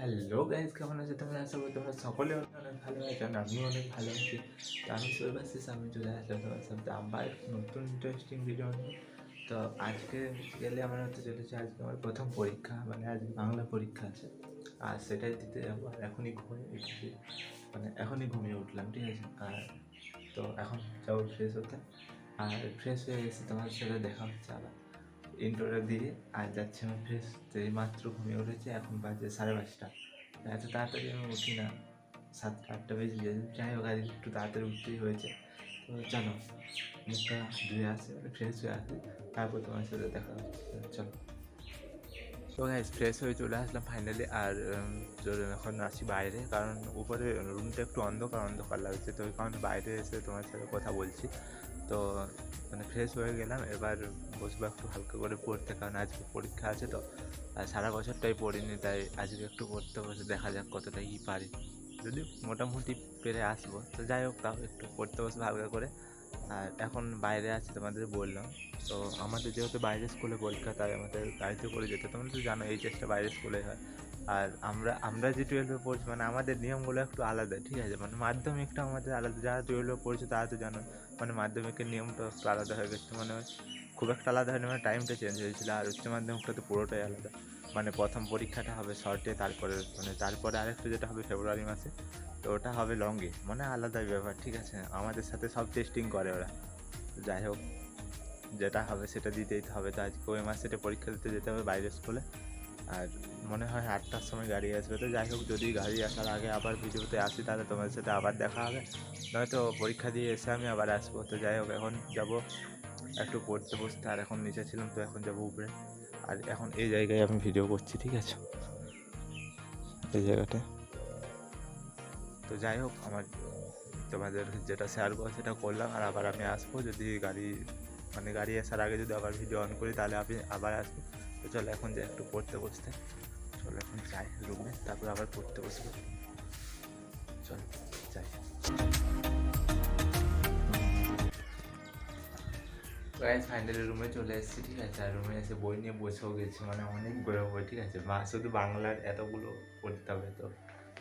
Hello guys কেমন আছে? তোমরা আশা করি তোমরা সকলে অনেক অনেক ভালো আছো আর আমিও অনেক ভালো আছি। তো আমি সৈবাসিস আমি চলে আসলাম তোমার সাথে আবার নতুন ইন্টারেস্টিং ভিডিও তো আজকে গেলে আমার হতে চলেছে, আজকে আমার প্রথম পরীক্ষা মানে আজ বাংলা পরীক্ষা আছে। আর সেটাই দিতে যাব, আর এখনই ঘুমিয়ে উঠছি। মানে এখনই ঘুমিয়ে উঠলাম, ঠিক আছে? আর তো এখন যাব ফ্রেশ হতে। আর ফ্রেশ হয়ে গেছে তোমার সাথে দেখা হচ্ছে আবার। ইন্টোটা দিয়ে আর যাচ্ছি আমি ফ্রেশ মাত্র ঘুমিয়ে উঠেছি, এখন বাজে সাড়ে পাঁচটা। এত তাড়াতাড়ি আমি উঠি না, সাতটা আটটা বেজে যায়। যাই হোক, আজ একটু তাড়াতাড়ি উঠতেই হয়েছে। তো চলো, মুখটা ধুয়ে আসি ফ্রেশ হয়ে আসি, তারপর তোমার সাথে দেখা চলো। তো গাইজ ফ্রেশ হয়ে চলে আসলাম ফাইনালি আর এখন আসি বাইরে, কারণ উপরে রুমটা একটু অন্ধকার অন্ধকার লাগছে। তো ওই কারণে বাইরে এসে তোমার সাথে কথা বলছি। তো মানে ফ্রেশ হয়ে গেলাম। এবার বসবো একটু হালকা করে পড়তে, কারণ আজকে পরীক্ষা আছে তো। আর সারা বছরটাই পড়িনি, তাই আজকে একটু পড়তে বসে দেখা যাক কতটা কি পারি। যদি মোটামুটি পেরে আসব, তো যাই হোক তাও একটু পড়তে বসবো হালকা করে। আর এখন বাইরে আছে তোমাদের বললাম, তো আমাদের যেহেতু বাইরে স্কুলে পরীক্ষা, তাই আমাদের গাড়িতে করে যেতে তোমরা তো জানো এই চেষ্টা বাইরে স্কুলে হয়। আর আমরা আমরা যে টুয়েলভে পড়ছি মানে আমাদের নিয়মগুলো একটু আলাদা, ঠিক আছে? মানে মাধ্যমিকটা আমাদের আলাদা, যারা টুয়েলভে পড়ছে তারা তো জানো মানে মাধ্যমিকের নিয়মটা একটু আলাদা হয়ে গেছে মানে খুব একটা আলাদা হয়নি মানে টাইমটা চেঞ্জ হয়েছিল, আর উচ্চ মাধ্যমিকটা তো পুরোটাই আলাদা। মানে প্রথম পরীক্ষাটা হবে শর্টে তারপরে মানে তারপরে আরেকটা যেটা হবে ফেব্রুয়ারি মাসে, তো ওটা হবে লংয়ে মানে আলাদাই ব্যাপার, ঠিক আছে? আমাদের সাথে সব টেস্টিং করে ওরা, যাই হোক, যেটা হবে সেটা দিতেই হবে, তো আজকে ওই মাসেটা পরীক্ষা দিতে যেতে হবে বাইরের স্কুলে আর মনে হয় আটটার সময় গাড়ি আসবে। তো যাই হোক, যদি গাড়ি আসার আগে আবার ভিডিওতে আসি, তাহলে তোমাদের সাথে আবার দেখা হবে। নয়তো পরীক্ষা দিয়ে এসে আমি আবার আসব। তো যাই হোক, এখন যাব একটু পড়তে বসতে। আর এখন নিচে ছিলাম, তো এখন যাব উপরে। আর এখন এই জায়গায় আমি ভিডিও করছি, ঠিক আছে? এই জায়গাটায় তো যাই হোক, আমার তোমাদের যেটা শেয়ার করো সেটা করলাম। আর আবার আমি আসব। যদি গাড়ি মানে গাড়ি আসার আগে যদি আবার ভিডিও অন করি, তাহলে আমি আবার আসব। তো চলো, এখন যাই একটু পড়তে বসতে। চলো এখন যাই রুমে তারপর আবার পড়তে বসবো। চলো, যাই। গাইজ ফাইনালি রুমে চলে এসেছি, ঠিক আছে? আর রুমে এসে বই নিয়ে বসেও গেছি মানে অনেক বই ঠিক আছে? মা, শুধু বাংলার এতগুলো পড়তে হবে তো।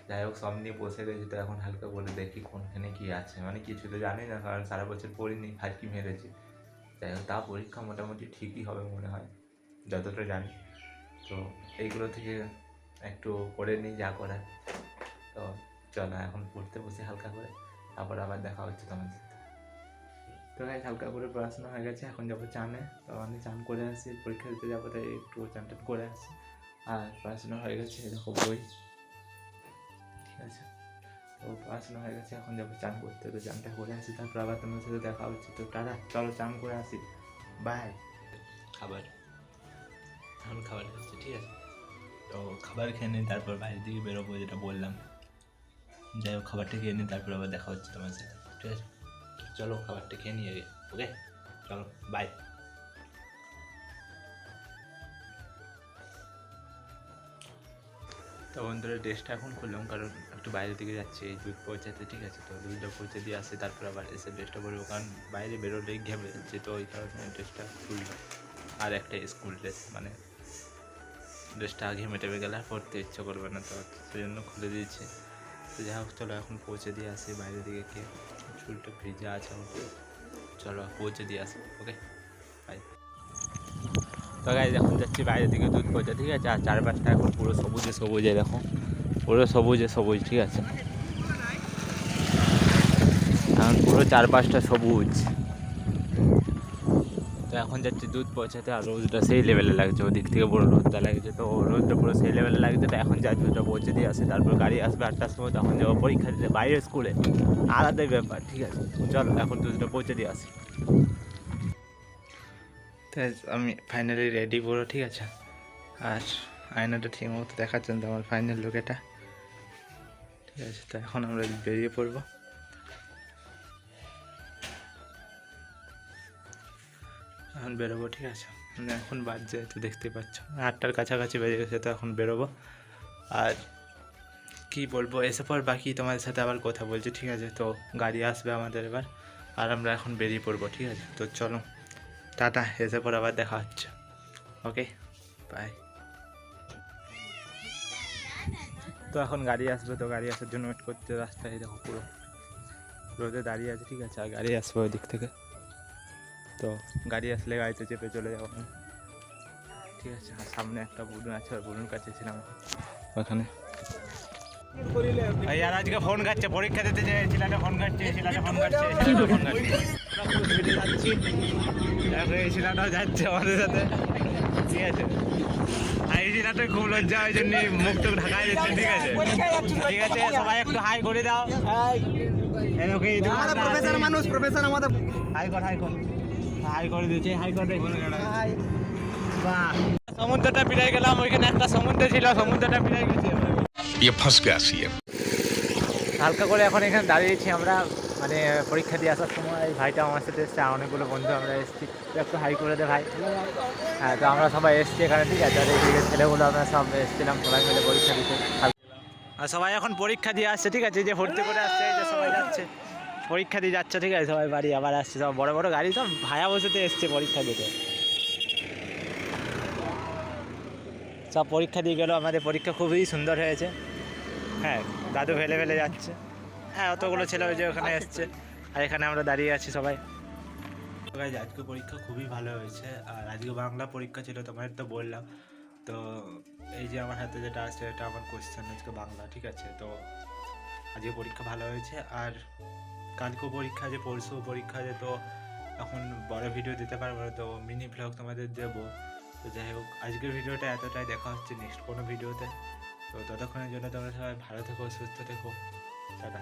যাই হোক, সব নিয়ে বসে গেছি তো এখন হালকা বলে দেখি কোনখানে কি আছে। মানে কিছু তো জানি না, কারণ সারা বছর পড়িনি ফাঁকি মেরেছি। যাই হোক তা পরীক্ষা মোটামুটি ঠিকই হবে মনে হয়, যতটা জানি। তো এইগুলো থেকে একটু করে নিই যা করার। তো চলো এখন পড়তে বসে হালকা করে তারপর আবার দেখা হচ্ছে তোমার সাথে। তো গাইজ হালকা করে পড়াশোনা হয়ে গেছে এখন যাব চানে। তো আমি চান করে আসি পরীক্ষা দিতে যাব তাই একটু চান টান করে আসি। আর পড়াশোনা হয়ে গেছে এরকম বই। ঠিক আছে? তো পড়াশোনা হয়ে গেছে এখন যাব চান করতে। তো চানটা করে আসি তারপর আবার তোমার সাথে দেখা হচ্ছে। তো টাটা চলো চান করে আসি। বাই খাবার। এখন খাবার খাচ্ছি, ঠিক আছে? তো খাবার খেয়ে নিই তারপর বাইরের দিকে বেরোবো, যেটা বললাম। যাই হোক, খাবারটা খেয়ে নিই তারপর আবার দেখা হচ্ছে তোমার সাথে, ঠিক আছে? চলো, খাবারটা খেয়ে নিয়ে আগে, ওকে? চলো বাই তো বন্ধুরা, ড্রেসটা এখন খুললাম, কারণ একটু বাইরের দিকে যাচ্ছে, এই দুধ পৌঁছাতে, ঠিক আছে? তো দুধটা পৌঁছে দিয়ে আসে, তারপর আবার এসে ড্রেসটা পরবো, কারণ বাইরে বেরোলেই ঘেমে যাচ্ছে, তো ওই কারণে ড্রেসটা খুললাম। আর একটা স্কুল ড্রেস মানে ড্রেসটা ঘেমে টেমে গেলে আর পরতে ইচ্ছে করবে না, তো সেই জন্য খুলে দিয়েছে। তো যাই হোক, চলো এখন পৌঁছে দিয়ে আসি বাইরের দিকে কে চুলটা ভিজা আছে আমার। চলো পৌঁছে দিয়ে আসি ওকে বাই তো গাইজ এখন যাচ্ছি বাইরের দিকে দুধ পৌঁছে, ঠিক আছে? আর চারপাশটা এখন পুরো সবুজে সবুজে দেখো। পুরো সবুজে সবুজ, ঠিক আছে? এখন পুরো চারপাশটা সবুজ। তো এখন যাচ্ছি, দুধ পৌঁছাতে আর রোদটা সেই লেভেলে লাগছে, ওদিক থেকে পুরো রোদটা লাগছে। তো রোদটা পুরো সেই লেভেলে লাগছে, তো এখন যা দুধটা পৌঁছে দিয়ে আসে, তারপর গাড়ি আসবে আটটার সময়, তখন যাব পরীক্ষা দিতে, বাইরের স্কুলে আলাদাই ব্যাপার, ঠিক আছে? চলো, এখন দুধটা পৌঁছে দিয়ে আসি। আমি ফাইনালি রেডি পুরো, ঠিক আছে? আর আয়নাটা ঠিক মতো দেখাচ্ছেন তো আমার ফাইনাল লুক এটা। ঠিক আছে, তো এখন আমরা বেরিয়ে পড়ব। এখন বেরোবো, ঠিক আছে? মানে এখন বাজছে, তো দেখতে পাচ্ছ। আটটার কাছাকাছি বেজে গেছে, তো এখন বেরোবো। আর কি বলব এসে পর বাকি তোমাদের সাথে আবার কথা বলছি, ঠিক আছে? তো গাড়ি আসবে আমাদের এবার, আর আমরা এখন বেরিয়ে পড়ব, ঠিক আছে? তো চলো, টাটা এসে পর আবার দেখা হচ্ছে। ওকে? বাই তো এখন গাড়ি আসবে, তো গাড়ি আসার জন্য ওয়েট করতে রাস্তায়, দেখো পুরো। রোদে দাঁড়িয়ে আছে, ঠিক আছে? আর গাড়ি আসবে ওই দিক থেকে। তো গাড়ি আসলে গাড়িতে চেপে চলে যাব। ঠিক আছে আর সামনে একটা বুড়ুন আছে ওই বুড়ুর কাছে ছিলাম। ওখানে। আর আজকে ফোন কাটছে পরীক্ষা দিতে যে ছেলেটা ফোন কাটছে ছেলেটা ফোন কাটছে ছেলেটা ফোন কাটছে যাচ্ছি এই ছেলেটাও যাচ্ছে আমাদের সাথে। ঠিক আছে। আর এই ছেলেটা খুব লজ্জা ওই জন্য মুখ টুক ঢাকাই দিচ্ছে ঠিক আছে। ঠিক আছে সবাই একটু হাই করে দাও। প্রফেসর মানুষ প্রফেসর আমাদের হাই কর হাই কর। হাই করে দিয়েছে হাই সমুদ্রটা পিড়াই গেলাম ওইখানে একটা সমুদ্র ছিল সমুদ্রটা পিড়াই গেছে। ইয়ে ফসকে আসি হালকা করে এখন এখানে দাঁড়িয়েছি আমরা মানে পরীক্ষা দিয়ে আসার সময়। ভাইটা আমার সাথে এসছে অনেকগুলো বন্ধু আমরা এসেছি। একটু হাই করে দে ভাই। হ্যাঁ তো আমরা সবাই এসছি এখানে ঠিক আছে? আর ছেলেগুলো আমরা সব এসেছিলাম সবাই মিলে পরীক্ষা দিতে। আর সবাই এখন পরীক্ষা দিয়ে আসছে ঠিক আছে? যে ভর্তি করে আসছে যে সবাই যাচ্ছে। পরীক্ষা দিয়ে যাচ্ছে, ঠিক আছে? সবাই বাড়ি আবার আসছে। সব বড় বড় গাড়ি সব ভায়া বসেতে এসছে পরীক্ষা দিতে। সব পরীক্ষা দিয়ে গেল, আমাদের পরীক্ষা খুবই সুন্দর হয়েছে। হ্যাঁ দাদু ফেলে ফেলে যাচ্ছে। হ্যাঁ অতগুলো ছেলে ওই যে ওখানে এসছে। আর এখানে আমরা দাঁড়িয়ে আছি সবাই। আজকে পরীক্ষা খুবই ভালো হয়েছে। আর আজকে বাংলা পরীক্ষা ছিল, তোমাদের তো বললাম। তো এই যে আমার হাতে যেটা আছে, এটা আমার কোয়েশ্চেন আজকে বাংলা, ঠিক আছে? তো আজকে পরীক্ষা ভালো হয়েছে। আর কালকেও পরীক্ষা যে পরশু পরীক্ষা যে তো এখন বড় ভিডিও দিতে পারব তো মিনি ব্লগ তোমাদের দেবো। তো যাই হোক, আজকের ভিডিওটা এতটাই, দেখা হচ্ছে নেক্সট কোনো ভিডিওতে তো ততক্ষণের জন্য তোমরা সবাই ভালো থেকো, সুস্থ থেকো। টাটা।